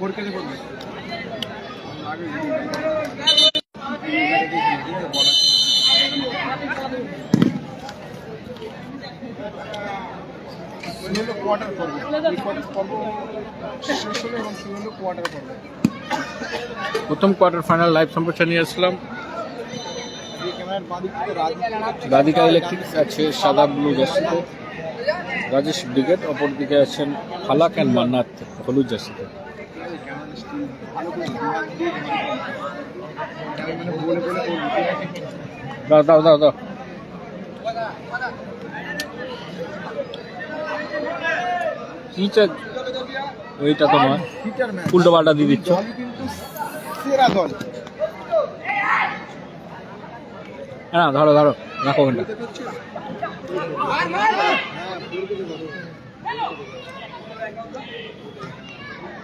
পরীক্ষাতে করবে কোয়ার্টার করবে। কোয়ার্টার পর্ব শেষ হলো এবং শুরু কোয়ার্টার করবে। প্রথম কোয়ার্টার ফাইনাল লাইভ সম্প্রচার নিয়ে আসলাম। রাধিকা ইলেকট্রিক্স আছে সাদা ব্লু জার্সিতে রাজেশ ব্রিগেড অপর দিকে আছেন ফালাক অ্যান্ড মান্নাত হলুদ জার্সিতে দাও দাও দাও দাও। কি ওইটা তো নয় হিটার উল্টো পাল্টা দিয়ে দিচ্ছ। হ্যাঁ ধরো ধরো। রাখো ওখানটা।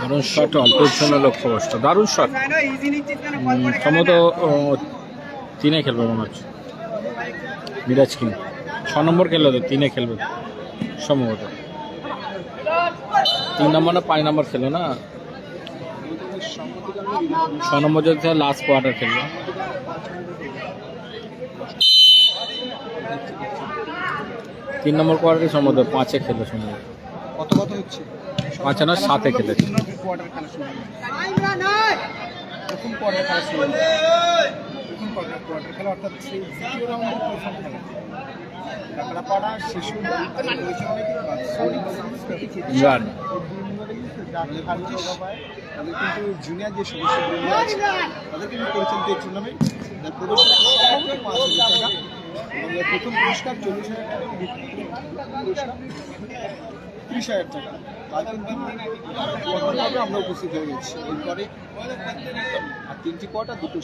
দারুণ শট অল্পের জন্য লক্ষ্য কষ্ট। দারুণ শট সম্ভবত তিনে খেলবে মনে হচ্ছে। মিরাজ কিং। ছ নম্বর খেলবে তো তিনে খেলবে, সম্ভবত। তিন নম্বর না পাঁচ নম্বর খেলবে না? ছ নম্বর যদি লাস্ট কোয়ার্টার খেলবে। তিন নম্বর কোয়ার্টারে সম্ভবত পাঁচে খেলে সম্ভবত। কত কত হচ্ছে? পাঁচে না সাতে খেলেছে। কোয়ার্টার খেলা কিন্তু জুনিয়র যে সদস্যগুলো আছে তাদের কিন্তু পরিচালিত টুর্নামেন্ট এবং এর প্রথম পুরস্কার চল্লিশ হাজার টাকা পুরস্কার ত্রিশ হাজার টাকা। আজ কিন্তু প্রথমভাবে আমরা উপস্থিত হয়ে গেছি। এরপরে আর তিনটি কোয়ার্টার দুটো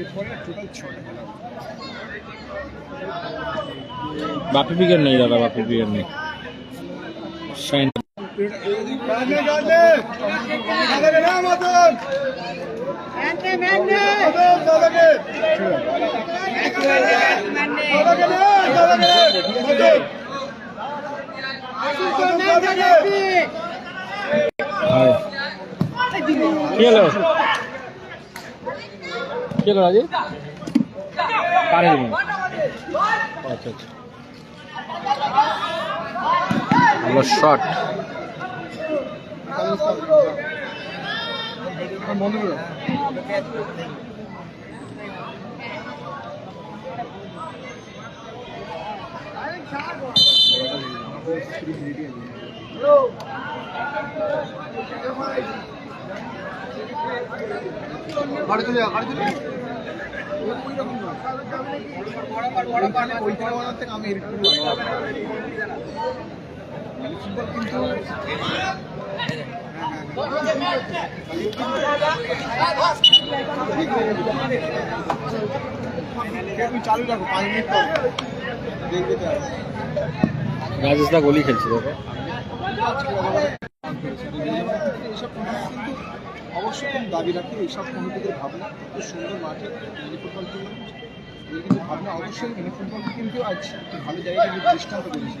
এরপরে টোটাল ছটা বাপি বিগের নেই দাদা বাপি বিগের নেই। আচ্ছা আচ্ছা ভালো শট বন্ধুরা গাড়ি চলে যা গাড়ি চলে আমি কিন্তু চালু পাঁচ মিনিট পর দেখবে তো রাজেশ দা খেলছে, দেখো। অবশ্যই খুব দাবি রাখে এইসব কমিটিদের ভাবনা খুব সুন্দর মাঠে ফুটবল কিন্তু ভাবনা অবশ্যই মিনি ফুটবলকে কিন্তু আজ ভালো জায়গায় দৃষ্টান্ত করেছে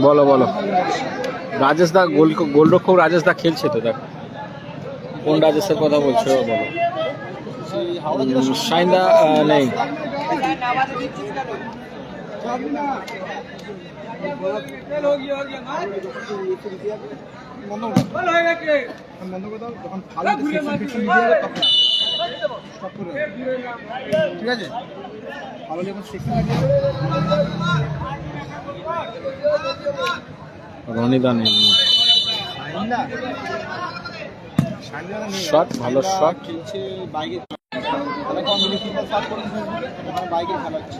বলো বলো। রাজেশ দা গোল গোলরক্ষক রাজেশ দা খেলছে তো দেখ। কোন রাজেশের কথা বলছো বলো। সেই হাওড়া জেলা উম, শাইন দা নেই। বন্ধ বন্ধ করে যখন ভালো ফিকশন দিয়ে যাবে ঠিক আছে ভালো যখন সেকশন রনি দা। Shot, ভালো শাইনদা খেলছে বাইকে ফেসবুকে ওখানে বাইকের খেলা হচ্ছে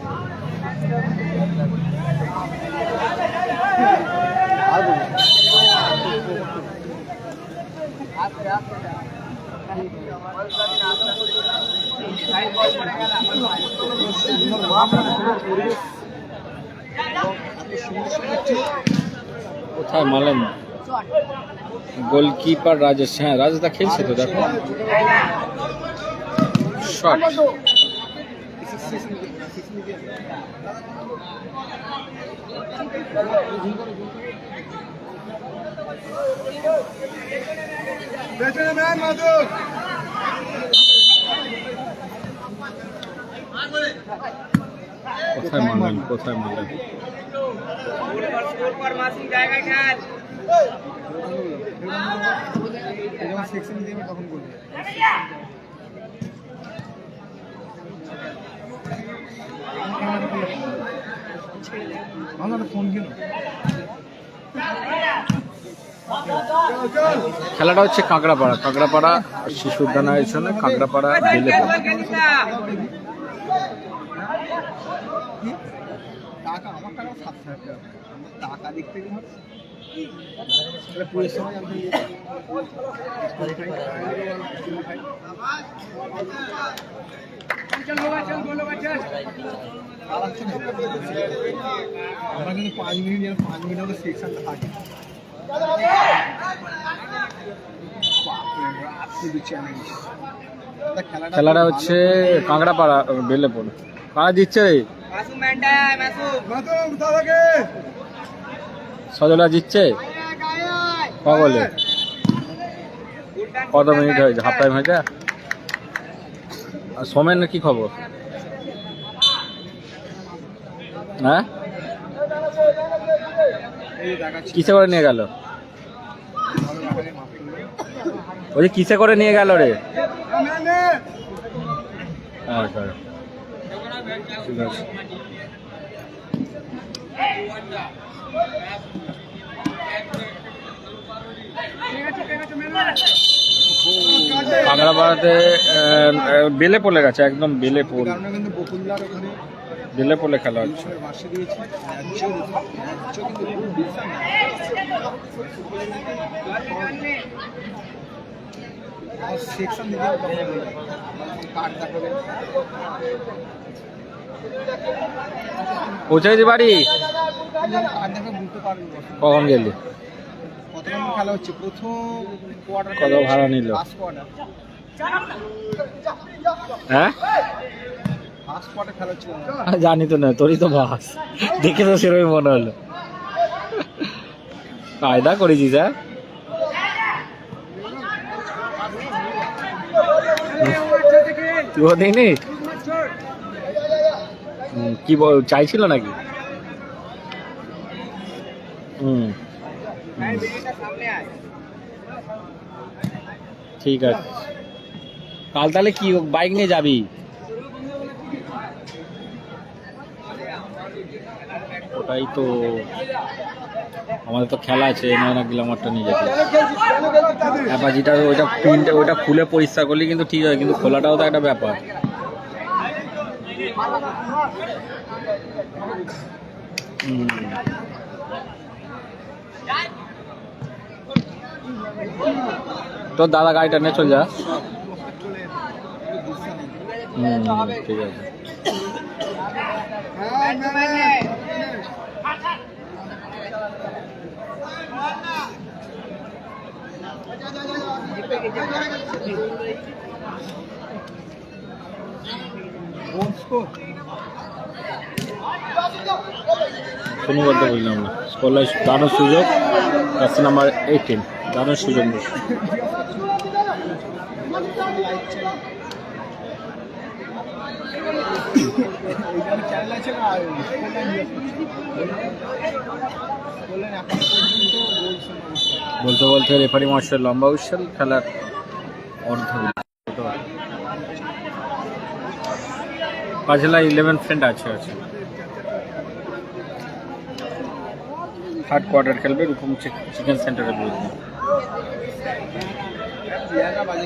কোথায় মালেন? গোলকিপার রাজেশ হ্যাঁ রাজেশ খেলছে তো দেখো। শট কোথায় মালেন কোথায় মালেন যখন সেকশন দিবি তখন বলবি আমার ফোন কেন খেলাটা হচ্ছে কাঁকড়াপাড়া। কাঁকড়াপাড়া শিশু উদ্যান আয়োজনে কাঁকড়াপাড়া বেলেপুর টাকা, আমার টাকা সাত হাজার টাকা। আমার আমরা কিন্তু পাঁচ মিনিট যেন পাঁচ মিনিট আমাদের থাকে খেলাটা হচ্ছে কাঁকড়াপাড়া বেলেপুর কারা জিতছে রে সজলা জিতছে? কবলে কত মিনিট হয়েছে? হাফ টাইম হয়েছে? আর সোমেনের কি খবর? হ্যাঁ? কিসে করে নিয়ে গেল? ওই কিসে করে নিয়ে গেল রে? আচ্ছা। ঠিক আছে। কাঁকড়াপাড়াতে বেলে পড়ে গেছে একদম বেলে পোল। বেলে পোলে খেলা হচ্ছে। সেকশন কার্ড পৌঁছে গেছি বাড়ি? কখন গেলি? কত ভাড়া নিল? হ্যাঁ? জানি তো না তোরই তো বাস দেখে তো সেরকমই মনে হলো। কায়দা করেছিস হ্যাঁ? তুইও দেখনি হুম, কি চাইছিল নাকি? হুম। ঠিক আছে। কাল তাহলে কি, বাইক নিয়ে যাবি? ওটাই তো, আমাদের তো খেলা আছে, নয়না কিলোমিটারটা নিয়ে যেতে অ্যাপাচিটা ওইটা প্রিন্ট ওইটা খুলে পরিষ্কার করলে কিন্তু ঠিক হয় কিন্তু খোলাটাও তো একটা ব্যাপার। হুম। তোর দাদা গাড়িটা নিয়ে চল যা হুম ঠিক আছে Bom score. শুনি বলতে বুঝলাম না স্কলার দারুণ সুযোগ রাস্তা নাম্বার এইটিন দারুণ সুযোগ বলতে বলতে রেফারি মহাশয় লম্বা উচ্ছাল, খেলার অর্ধ পাঁচলা ইলেভেন ফ্রেন্ড আছে আছে। থার্ড কোয়ার্টার খেলবে রূপম চিকেন সেন্টারের বিরুদ্ধে জায়গা বাজে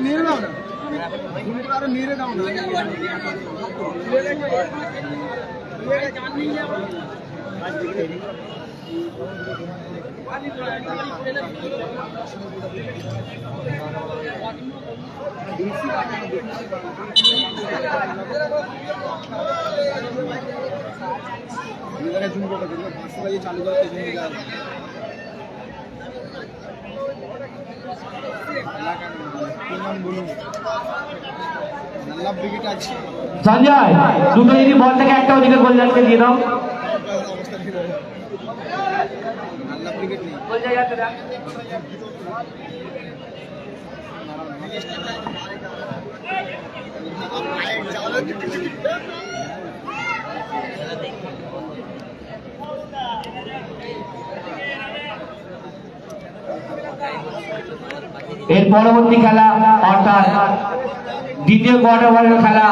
মেরে দাও না আরও মেরে দাও না দিল পাঁচশো বাজে চালু সঞ্জয় দুটো যদি বল থেকে একটা ওদিকে গোলদারকে দিয়ে দাও অবস্থা ঠিক হবে নাল্লা ব্রিগেড নেই গোল জায়গাতে দাও এর পরবর্তী খেলা অর্থাৎ দ্বিতীয় কোয়ার্টার খেলা।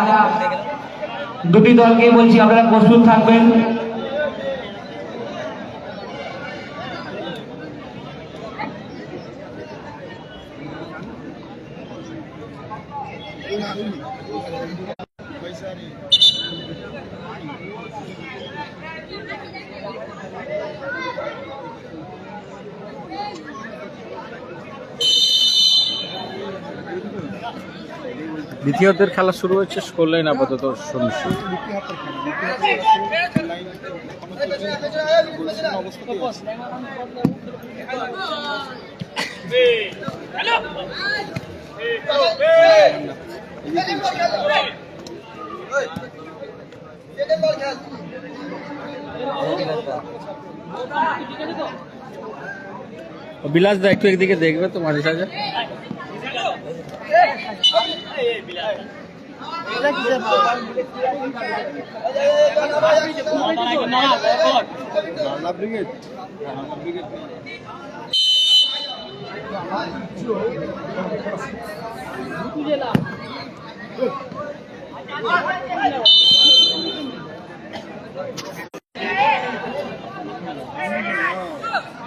দুটি দলকে বলছি আপনারা প্রস্তুত থাকবেন। দ্বিতীয়দের খেলা শুরু হয়েছে লাইন আপাতত আছে বিলাস দা একটু একদিকে দেখবে তো মাঝে সাঝে। নাল্লা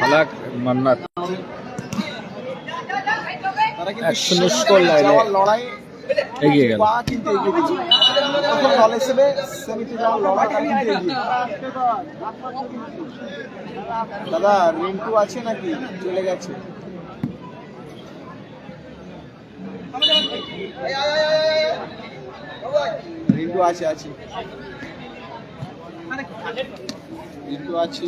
ফালাক মান্নাত লাইনে এগিয়ে গেল। দাদা রিন্টু আছে নাকি? চলে গেছে। রিন্টু আছে আছে। রিন্টু আছে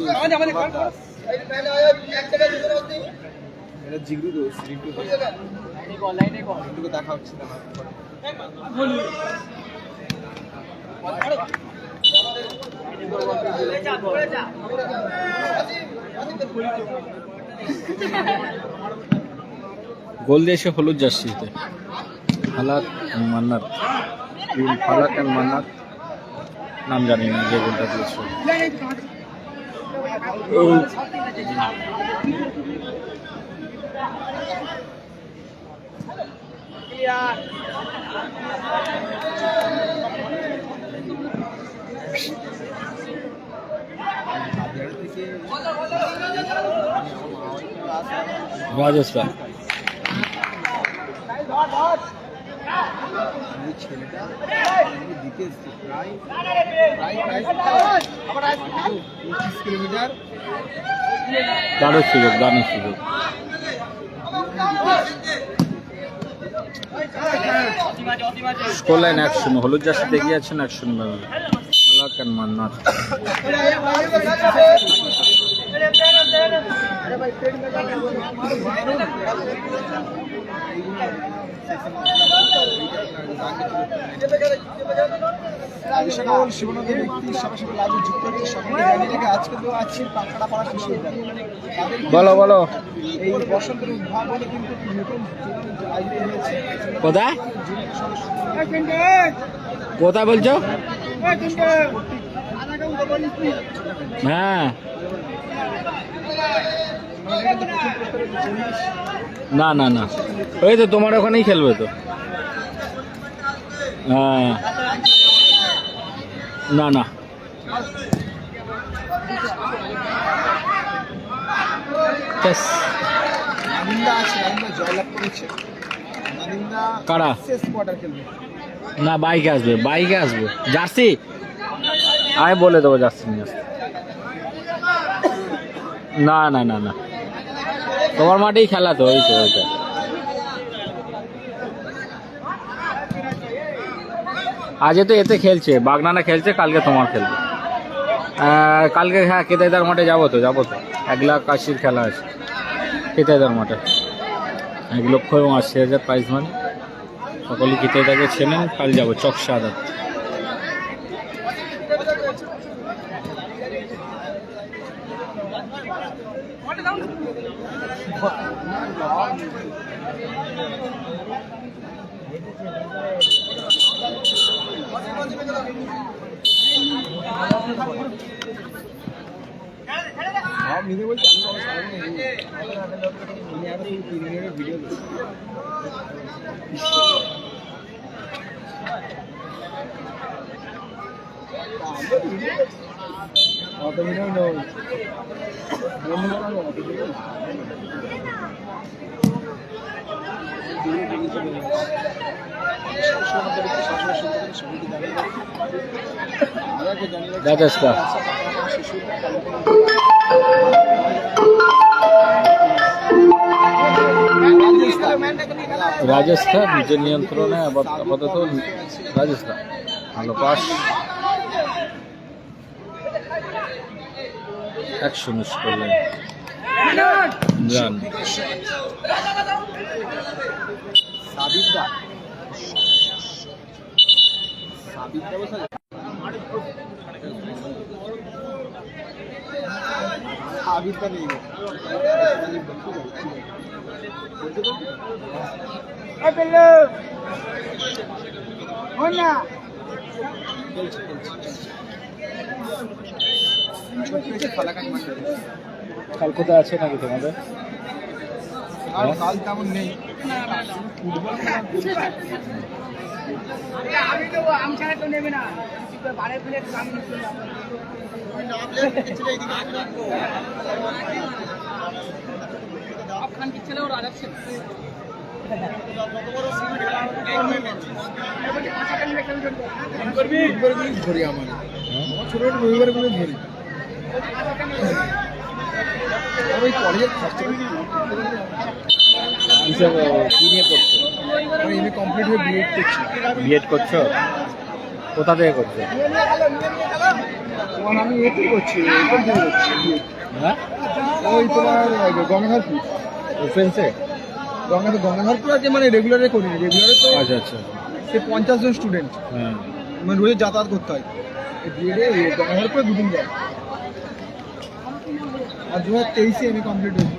এটা জিগরু দোষ রিন্টু। রিন্টুকে দেখা হচ্ছে না। গোল দিয়েছে হলুদ জার্সিতে ফালাক মান্নাত। ফালাক অ্যান্ড মান্নাত। নাম জানি না যে গোলটা দিয়েছে। রাজস্থান ওই ছেলেটা দিতে এসছে প্রায় প্রায় প্রায় পঁচিশ কিলোমিটার দারুণ সুযোগ দারুণ সুযোগ। স্কোর লাইন এক শূন্য হলুদ জার্সিতে এগিয়ে আছেন এক শূন্য। ফালাক অ্যান্ড মান্নাত সকল শিবনন্দ সবার লাইভে যুক্ত হচ্ছে সকলে আজকে তো আছে পাখড়া পড়া শেষ হয়ে যাবে বলো বলো। এই বসন্তের উদ্ভাবনে কিন্তু নতুন হয়েছে। কোথায়? কোথায় বলছো? হ্যাঁ। না না না। ওই তো তোমার ওখানেই খেলবে তো। হ্যাঁ। না না। কারা? না বাইকে আসবে বাইকে আসবে। জার্সি? আমি বলে দেবো জার্সি নিয়ে আসতে। না না না না। তোমার মাঠেই খেলা তো ওই তো ওইটা তো। এতে খেলছে, বাগনানা খেলছে, কালকে তোমার খেলবে। কালকে হ্যাঁ কেতাইদার মাঠে যাব তো যাব তো। এক লাখ আশির খেলা আছে কেতাইদার মাঠে। এক লক্ষ এবং আশি হাজার প্রাইজ মানে সকলে কেতাইদাকে চেনেন কাল যাব চকসা আদাত নিজে বলছি আমি আরও তিন মিনিটের ভিডিও রাজস্থান। নিজের নিয়ন্ত্রণে আপাত- আপাতত রাজস্থান ভালো পাস এক শূন্য করলেন রান সাবিদা নেই গো। কাল কোথায় আছে নাকি তোমাদের? আর কাল তেমন নেই। আমি তো আমি ছাড়া তো নেবে না। বারে ফেলে আমি খান কি ছেলে ওরা যাচ্ছে রবিবারগুলি ধরি আমার আমার ছোট ছোট রবিবারগুলো ধরি। ওই কলেজের নিয়ে পড়ছো কমপ্লিট হয়ে বিএড করছি? বিএড করছ? কোথা থেকে করছ? তোমার আমি এতে করছি এখান থেকে করছি হ্যাঁ? ওই তোমার গঙ্গাধরপুর ডিফেন্সে গঙ্গাধর গঙ্গাধরপুর আছে মানে রেগুলারে করি রেগুলারে তো আচ্ছা আচ্ছা। সে পঞ্চাশ জন স্টুডেন্ট হ্যাঁ। মানে রোজ যাতায়াত করতে হয়। বিএডে গঙ্গাধরপুরে দুদিন যায়। আর দু হাজার তেইশে এম কমপ্লিট হয়েছে।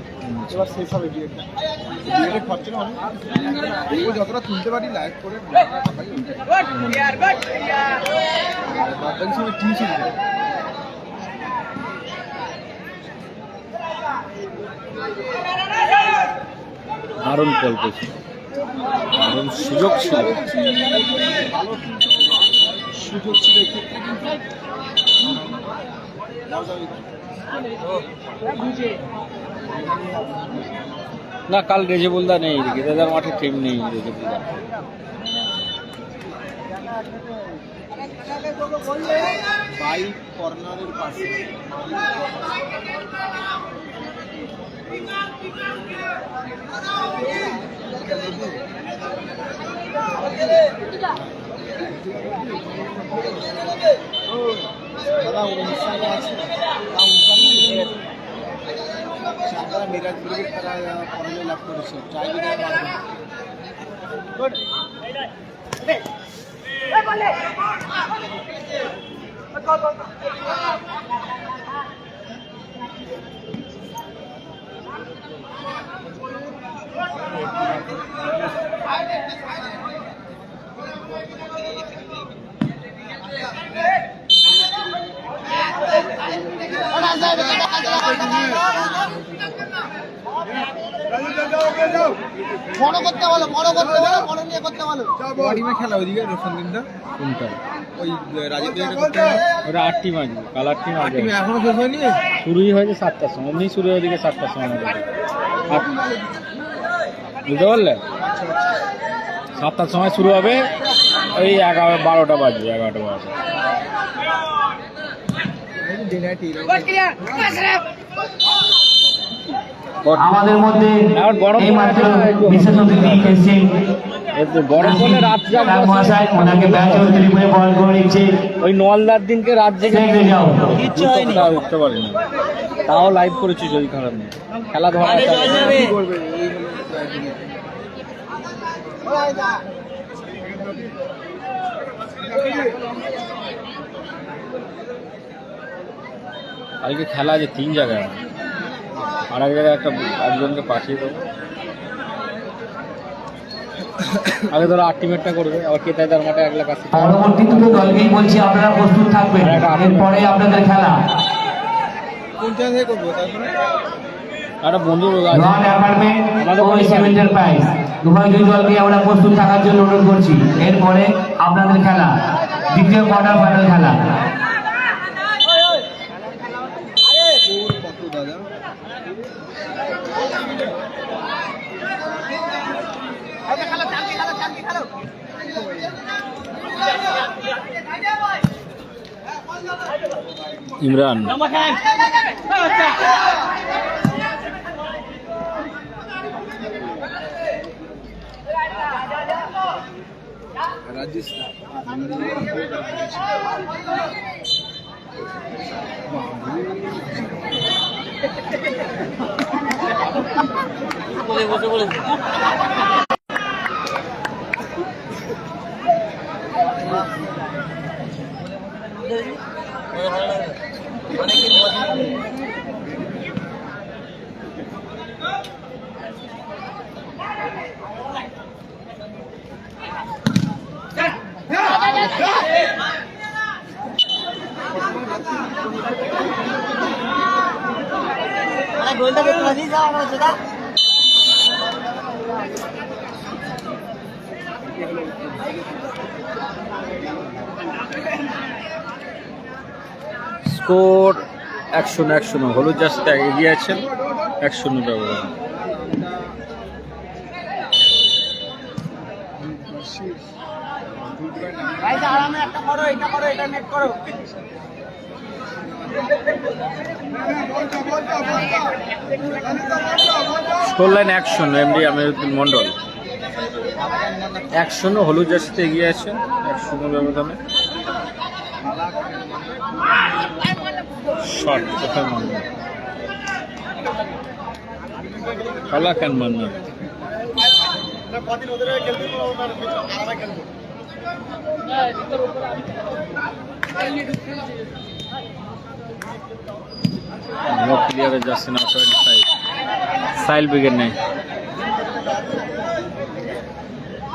এবার শেষ হবে খরচা অনেক ও যতটা তুলতে পারি লাইভ করে টাকাই ওইটাই। আর বাদ বাকি দারুণ গল্প ছিল। দারুণ সুযোগ ছিল। সুযোগ ছিল না কাল রেজেবুলদা নেই গেদাদার মাঠে টিম নেই রেজেবুলদা। বাইক কর্নারের পাশে। দাদা অনুষ্ঠানে আছে তা অনুষ্ঠানে সাতারা মিরাজ ব্রিগেড তারা পরলে লাভ করেছে ট্রাইবেলের মাধ্যমে বড় করতে বলো বড় করতে বলো বড় নিয়ে করতে বলো। টিমে খেলা ওইদিকে রোশন দিনটা? কোনটা? ওই রাজীব জায়গা করতে হবে? ওটা আট টিম আসবে কাল আট টিম আসবে এখনও শেষ হয়নি? শুরুই হয়েছে সাতটার সময় এমনি শুরু হয়ে দিকে সাতটার সময় আমাদের। বুঝতে পারলে? সাতটার সময় শুরু হবে ওই এগারো বারোটা বাজবে এগারোটা বাজবে নাইট আমাদের মধ্যে এই মাত্র বিশেষ অতিথি এসেছেন। রাত ডাক জাগবো মহাশয় ওনাকে ব্যাচ ত্রিপুরে বল করে নিচ্ছে। ওই নোয়ালদার দিনকে রাত জেগে যাও। উঠতে পারিনি। তাও লাইভ করেছি যদি খারাপ নেই। খেলা ধরা কি করবে এই হলো রাজনীতি। কালকে খেলা আছে তিন জায়গায় আর এক জায়গায় একটা একজনকে পাঠিয়ে দেবো। আগে ধরো আলটিমেটটা করবে আবার কেতাইদার মাঠে এক লাখ পরবর্তী দুটো দলকেই বলছি আপনারা প্রস্তুত থাকবেন। এরপরে আপনাদের খেলা। কোন জায়গা থেকে করব? তারপরে? একটা বন্ধু এন্টারপ্রাইজ উভয় দুই দলকে আমরা প্রস্তুত থাকার জন্য অনুরোধ করছি। এরপরে আপনাদের খেলা। দ্বিতীয় কোয়ার্টার ফাইনাল খেলা। ইমরান রাজস্থান গোলটা দেখতে পাচ্ছিস আমার সেটা স্কোর এক শূন্য এক শূন্য। হলুদ জাস্ট এগিয়ে আছেন এক শূন্য ব্যবধান। স্কোর লাইন এক শূন্য এমডি আমিরুদ্দিন মন্ডল এক শূন্য হলুদ জার্সিতে এগিয়ে আছে এক শূন্য ব্যবধানে শট কোথায় মারবে কালা কেন মান্নার কদিন ওদের হয়ে খেলতে পারব না আরামে খেলব নো ক্লিয়ারে যাচ্ছে না টোয়েন্টি ফাইভ সাইল ব্রিগেড নেই।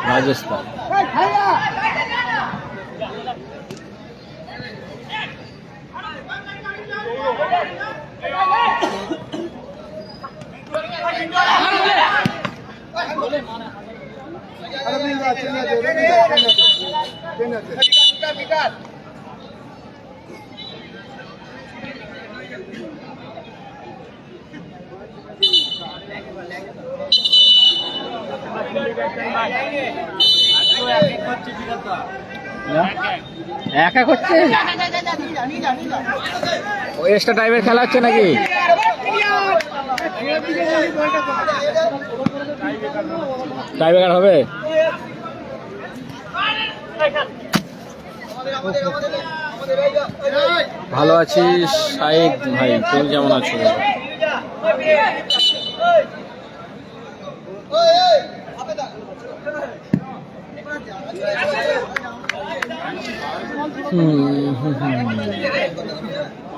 রাজস্থান আরে মিল আছে না দে রে কেন আছে কেন আছে একা করছে? ও এক্সট্রা টাইমের খেলা হচ্ছে নাকি? টাইব্রেকার হবে? ভালো আছি সাহেব ভাই তুমি কেমন আছো? হুম হুম হুম।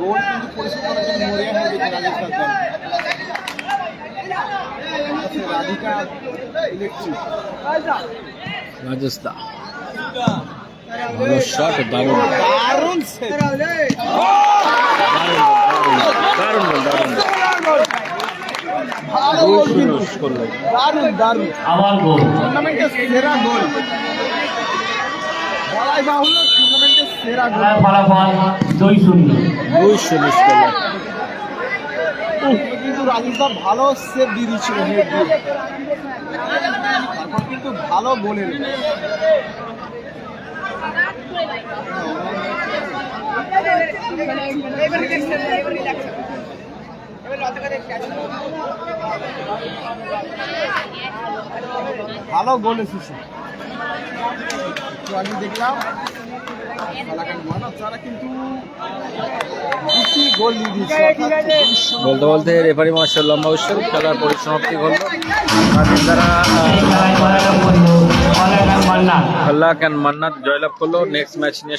গোল কিন্তু পরিশোধ করার জন্য মরিয়া হয়ে গেছে রাজস্থান দল। রাধিকা ইলেকট্রিক রাজস্থান ভালো শট দারুণ দারুণ দারুণ গোল, দারুণ দারুণ দারুণ টুর্নামেন্টের সেরা গোল। বলাই বাহুল্য টুর্নামেন্টের সেরা গোল খেলার ফলাফল দুই শূন্য। দুই শূন্য করল কিন্তু রাজস্থান ভালো সেভ দিয়ে দিচ্ছিল তারপর কিন্তু ভালো আছে ভালো গোল এসেছে। তো আমি দেখলাম বলতে বলতে রেফারি মহাশয় লম্বা উৎসব, খেলার পরিসমাপ্তি করল কলাকান মান্না আল্লাহ ক্যান মান্নাত জয়লাভ করল? নেক্সট ম্যাচ নিয়ে